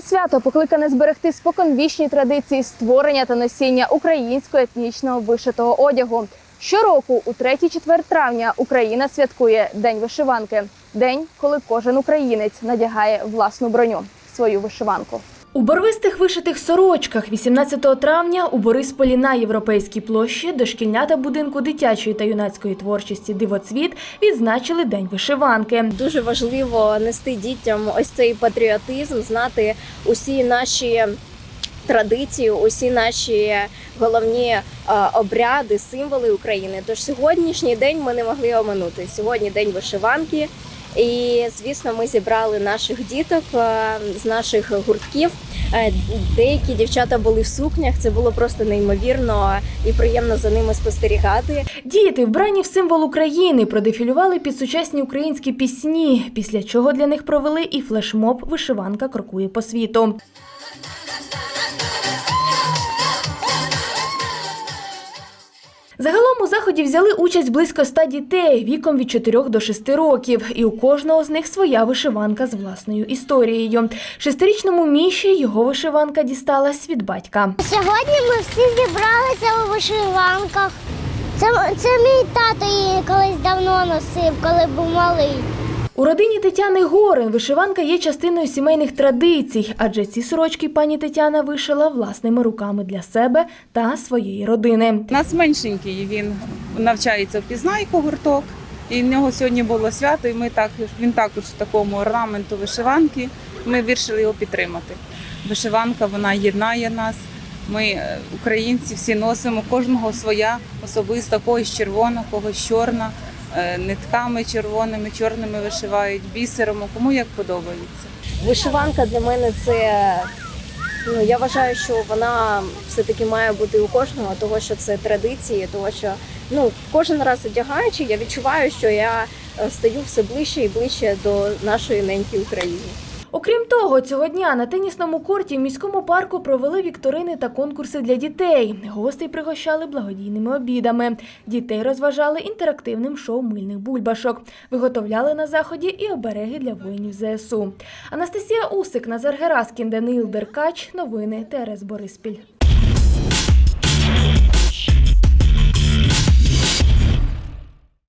Свято покликане зберегти споконвічні традиції створення та носіння українського етнічного вишитого одягу. Щороку, у 3-4 травня, Україна святкує День вишиванки день, коли кожен українець надягає власну броню свою вишиванку. У барвистих вишитих сорочках 18 травня у Борисполі на Європейській площі дошкільнята будинку дитячої та юнацької творчості Дивоцвіт відзначили День вишиванки. Дуже важливо нести дітям ось цей патріотизм, знати усі наші традиції, усі наші головні е, обряди, символи України. Тож сьогоднішній день ми не могли оминути. Сьогодні день вишиванки. І звісно, ми зібрали наших діток е, з наших гуртків. Е, Деякі дівчата були в сукнях. Це було просто неймовірно і приємно за ними спостерігати. Діти, вбрані в символ України, продефілювали під сучасні українські пісні, після чого для них провели і флешмоб Вишиванка крокує по світу. Заході взяли участь близько 100 дітей віком від 4 до 6 років, і у кожного з них своя вишиванка з власною історією. Шестирічному Міші його вишиванка дісталась від батька. Сьогодні ми всі зібралися у вишиванках. Це, це мій тато її колись давно носив, коли був малий. У родині Тетяни Горин вишиванка є частиною сімейних традицій, адже ці сорочки пані Тетяна вишила власними руками для себе та своєї родини. У нас меншенький, він навчається в пізнайку гурток. І в нього сьогодні було свято, і ми так, він також в такому орнаменту вишиванки. Ми вирішили його підтримати. Вишиванка вона єднає нас. Ми, е, українці, всі носимо, кожного своя особиста, когось червона, когось чорна, нитками червоними, чорними вишивають, бісером, кому як подобається. Вишиванка для мене це. Ну, я вважаю, що вона все-таки має бути у кожного, того що це традиції, того що ну кожен раз одягаючи, я відчуваю, що я е, стаю все ближче і ближче до нашої неньки України. Окрім того, цього дня на тенісному корті в міському парку провели вікторини та конкурси для дітей. Гостей пригощали благодійними обідами. Дітей розважали інтерактивним шоу мильних бульбашок. Виготовляли на заході і обереги для воїнів ЗСУ. Анастасія Усик, Назар Гераскін, Даниїл Деркач. Новини ТРС Бориспіль.